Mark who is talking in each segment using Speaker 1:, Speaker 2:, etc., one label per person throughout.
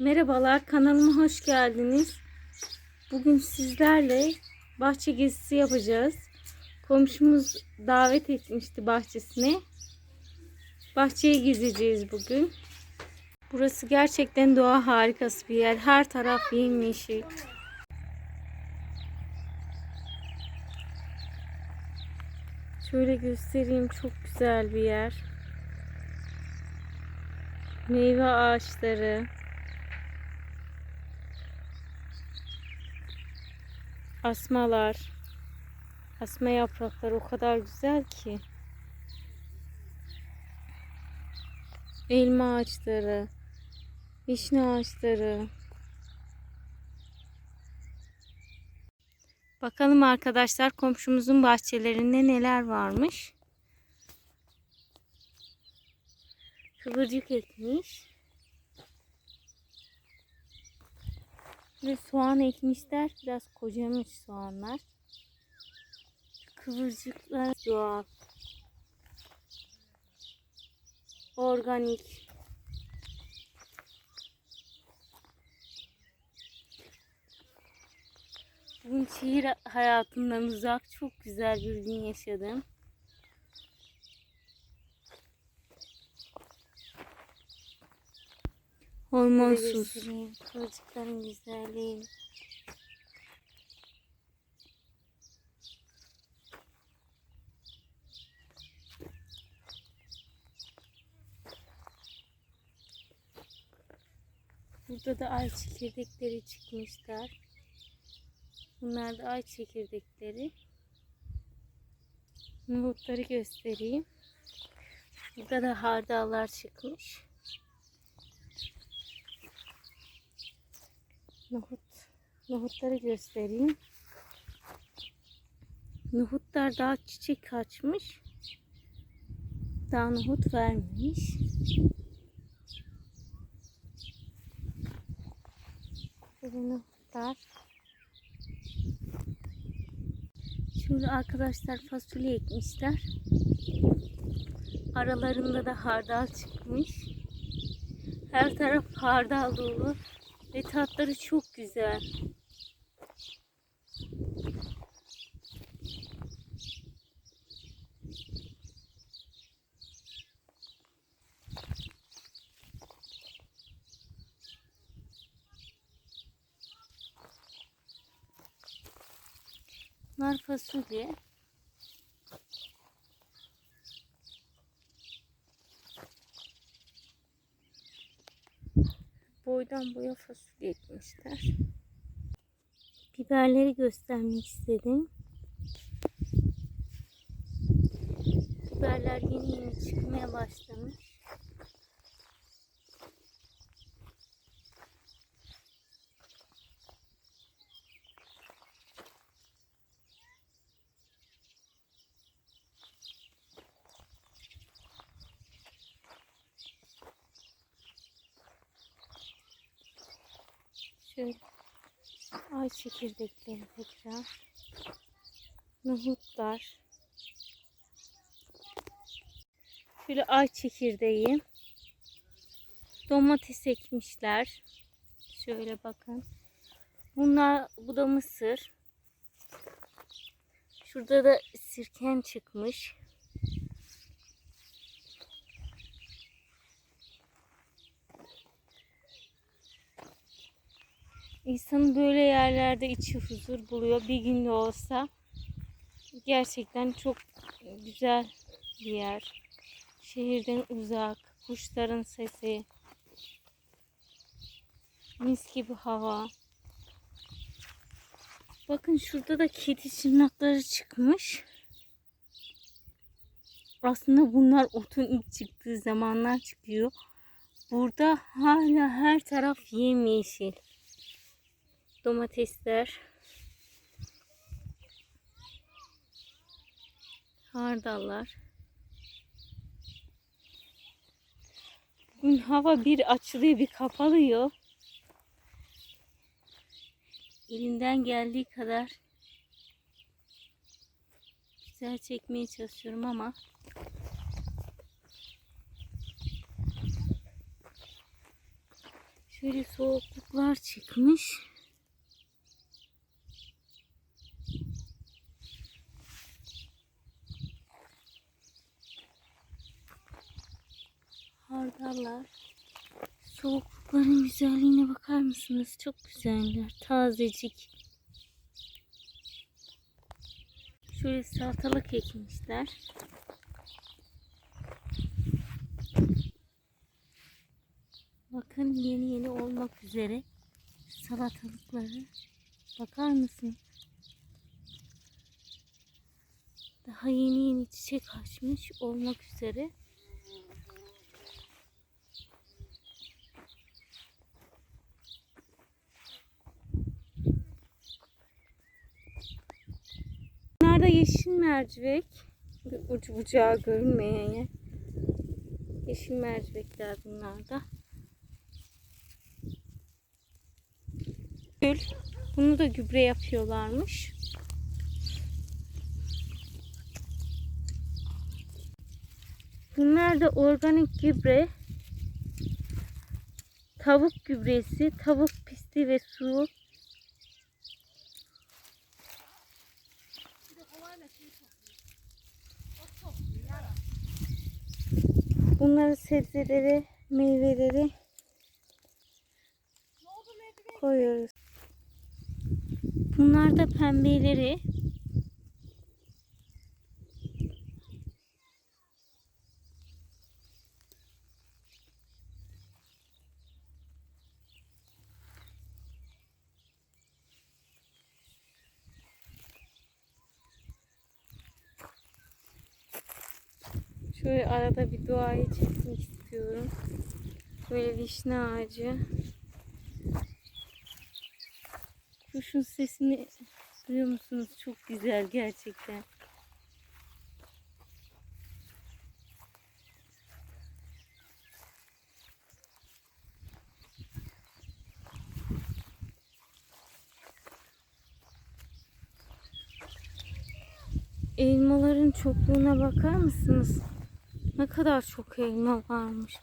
Speaker 1: Merhabalar kanalıma hoş geldiniz. Bugün sizlerle bahçe gezisi yapacağız. Komşumuz davet etmişti bahçesine. Bahçeyi gezeceğiz bugün. Burası gerçekten doğa harikası bir yer. Her taraf yemyeşil. Şöyle göstereyim çok güzel bir yer. Meyve ağaçları. Asmalar. Asma yaprakları o kadar güzel ki. Elma ağaçları. Vişne ağaçları. Bakalım arkadaşlar komşumuzun bahçelerinde neler varmış. Kıvırcık ekmiş. Ve soğan ekmişler. Biraz kocamış soğanlar. Kıvırcıklar doğal. Organik. Bugün şehir hayatından uzak çok güzel bir gün yaşadım. Hormonsuz. Kıvırcıkların güzelliği. Burada da ay çekirdekleri çıkmışlar. Bunlar da ay çekirdekleri. Nohutları göstereyim. Burada da hardallar çıkmış. Nohut, nohutları göstereyim. Nohutlar daha çiçek açmış. Daha nohut vermemiş. Böyle nohutlar. Şöyle arkadaşlar fasulye ekmişler. Aralarında da hardal çıkmış. Her taraf hardal dolu. Ve tatları çok güzel. Nar fasulye. Boydan boya fasulye ekmişler. Biberleri göstermek istedim. Biberler yeni yeni çıkmaya başlamış. Şöyle ay çekirdekleri tekrar. Nohutlar. Şöyle ay çekirdeği. Domates ekmişler. Şöyle bakın. Bunlar bu da mısır. Şurada da sirken çıkmış. İnsanın böyle yerlerde içi huzur buluyor. Bir günde olsa gerçekten çok güzel bir yer. Şehirden uzak, kuşların sesi, mis gibi hava. Bakın şurada da kedi çırnakları çıkmış. Aslında bunlar otun ilk çıktığı zamanlar çıkıyor. Burada hala her taraf yemyeşil domatesler, hardallar. Bugün hava bir açılıyor bir kapalıyor. Elimden geldiği kadar güzel çekmeye çalışıyorum ama Şöyle soğukluklar çıkmış. Hardallar. Soğuklukların güzelliğine bakar mısınız? Çok güzeller. Tazecik. Şöyle salatalık ekmişler. Bakın yeni yeni olmak üzere salatalıkları. Bakar mısın? Daha yeni yeni çiçek açmış olmak üzere. Yeşil mercivek. Ucu bucağı görünmeyen yer. Yeşil mercivekler bunlar da. Gül. Bunu da gübre yapıyorlarmış. Bunlar da organik gübre. Tavuk gübresi, tavuk pisti ve su. Bunları sebzeleri, meyveleri koyuyoruz. Bunlar da pembeleri. Şöyle arada bir doğayı çekmek istiyorum. Böyle vişne ağacı. Kuşun sesini duyuyor musunuz? Çok güzel gerçekten. Elmaların çokluğuna bakar mısınız? Ne kadar çok elma varmış.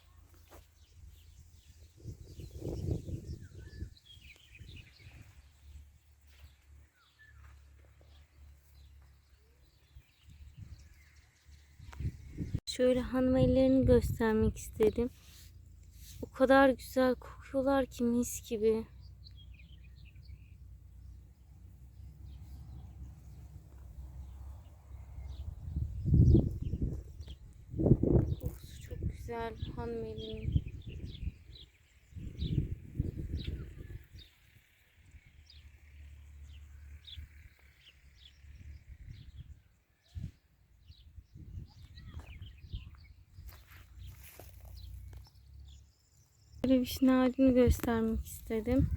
Speaker 1: Şöyle hanım ellerini göstermek istedim. O kadar güzel kokuyorlar ki mis gibi. Güzel hanım elinin. Böyle vişne ağacını göstermek istedim.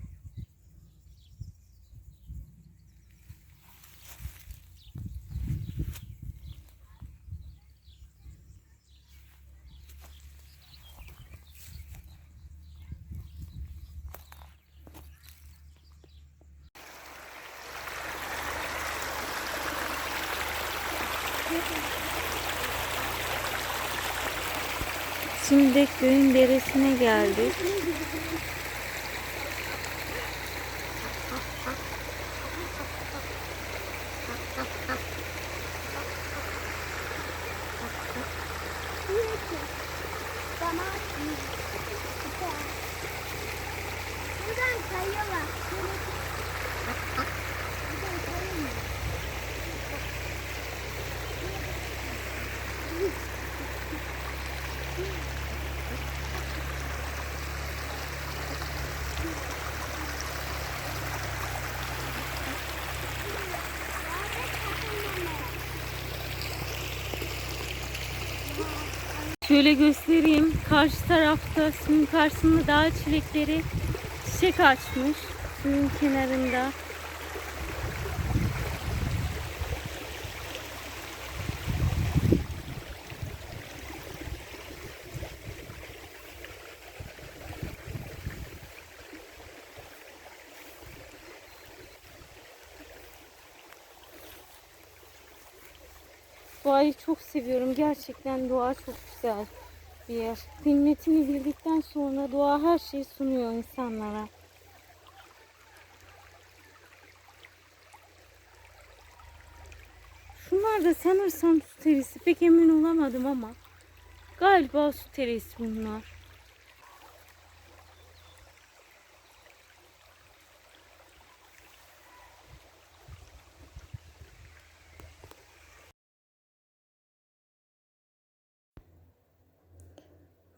Speaker 1: Şimdi köyün deresine geldik. Şöyle göstereyim. Karşı tarafta suyun karşısında dağ çilekleri çiçek açmış. Suyun kenarında. Doğayı çok seviyorum. Gerçekten doğa çok güzel. bir yer. Kıymetini bildikten sonra doğa her şeyi sunuyor insanlara. Şunlar da sanırsam su terisi. Pek emin olamadım ama. Galiba su terisi bunlar.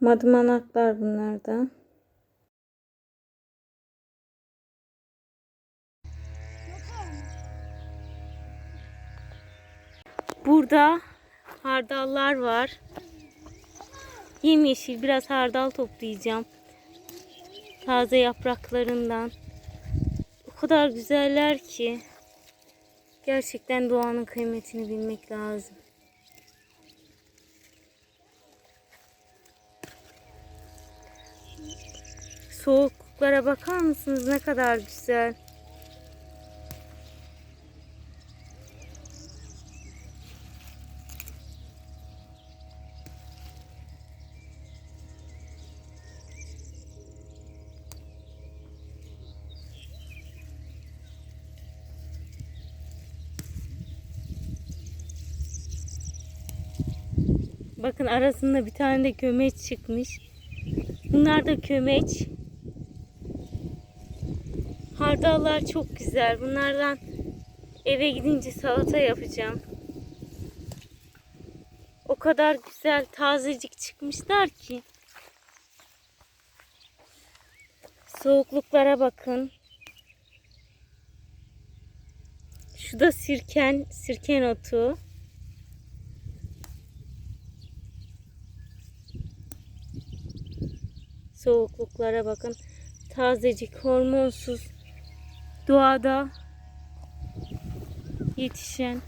Speaker 1: Madımanaklar bunlar da. Burada hardallar var. Yemyeşil biraz hardal toplayacağım. Taze yapraklarından. O kadar güzeller ki. Gerçekten doğanın kıymetini bilmek lazım. Soğukluklara bakar mısınız ne kadar güzel. Bakın arasında bir tane de gömeç çıkmış. Bunlar da kömeç. Hardallar çok güzel. Bunlardan eve gidince salata yapacağım. O kadar güzel tazecik çıkmışlar ki. Soğukluklara bakın. Şu da sirken, sirken otu. Soğukluklara bakın. Tazecik, hormonsuz, doğada yetişen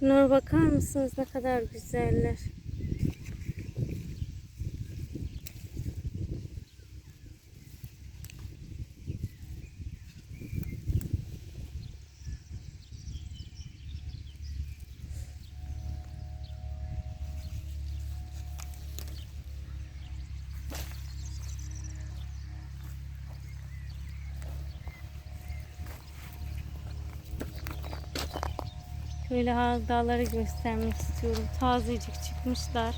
Speaker 1: Bunlara bakar mısınız ne kadar güzeller. Şöyle dağları göstermek istiyorum. Tazecik çıkmışlar.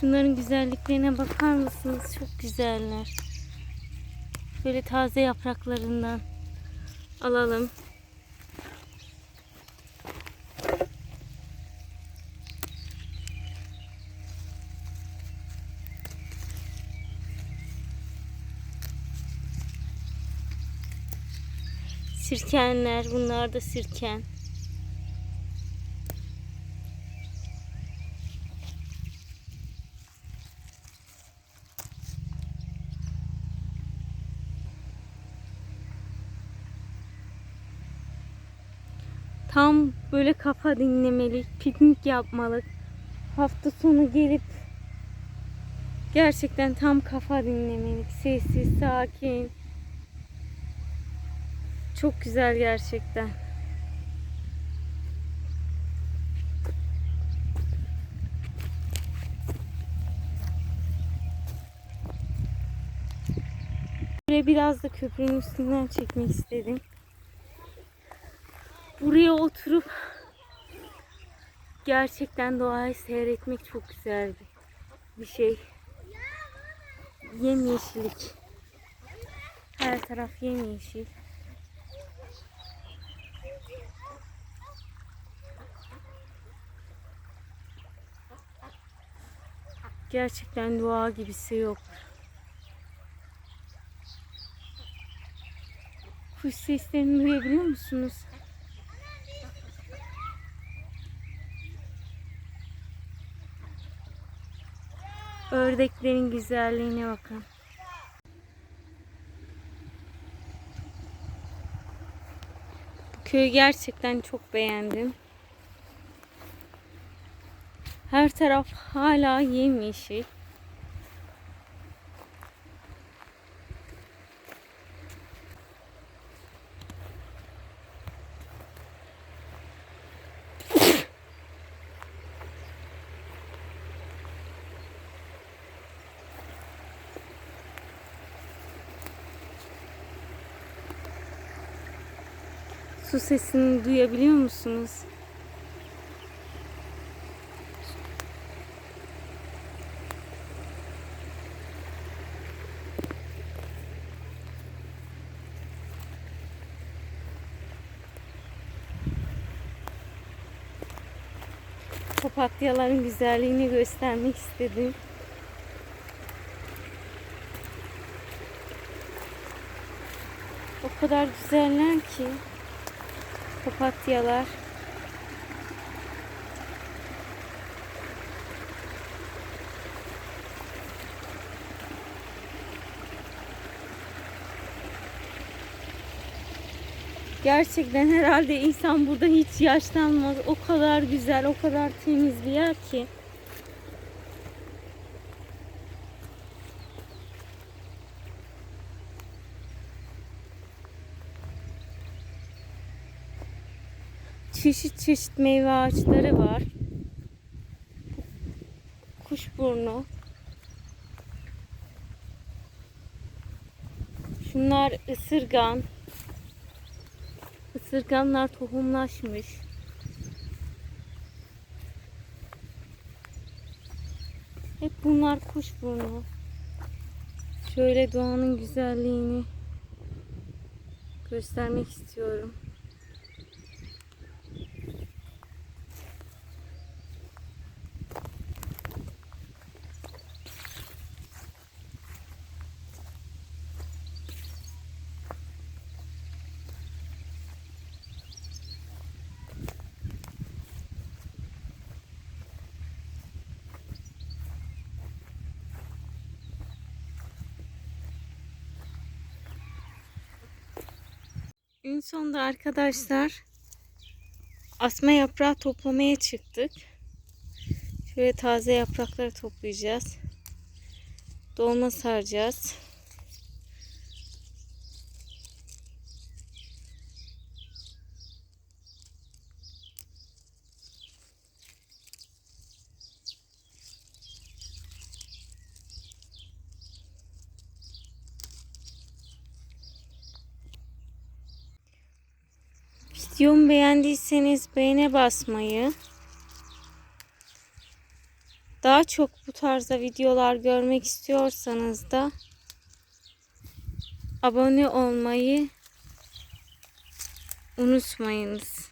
Speaker 1: Şunların güzelliklerine bakar mısınız? Çok güzeller. Böyle taze yapraklarından alalım. Sirkenler, bunlar da sirken. Tam böyle kafa dinlemelik, piknik yapmalık. Hafta sonu gelip gerçekten tam kafa dinlemelik, sessiz, sakin. Çok güzel gerçekten. Böyle biraz da köprünün üstünden çekmek istedim. Buraya oturup gerçekten doğayı seyretmek çok güzel bir şey. Yemyeşillik. Her taraf yemyeşil. Gerçekten doğa gibisi yok. Kuş seslerini duyabiliyor musunuz? Ördeklerin güzelliğine bakın. Köyü gerçekten çok beğendim. Her taraf hala yemyeşil. Su sesini duyabiliyor musunuz? Papatyaların güzelliğini göstermek istedim. O kadar güzeller ki papatyalar. Gerçekten herhalde insan burada hiç yaşlanmaz. O kadar güzel, o kadar temiz bir yer ki. Çeşit çeşit meyve ağaçları var. Kuşburnu. Şunlar ısırgan. Isırganlar tohumlaşmış. Hep bunlar kuşburnu. Şöyle doğanın güzelliğini göstermek istiyorum. En sonunda arkadaşlar asma yaprağı toplamaya çıktık. Şöyle taze yaprakları toplayacağız. Dolma saracağız. Videomu beğendiyseniz beğene basmayı, daha çok bu tarzda videolar görmek istiyorsanız da abone olmayı unutmayınız.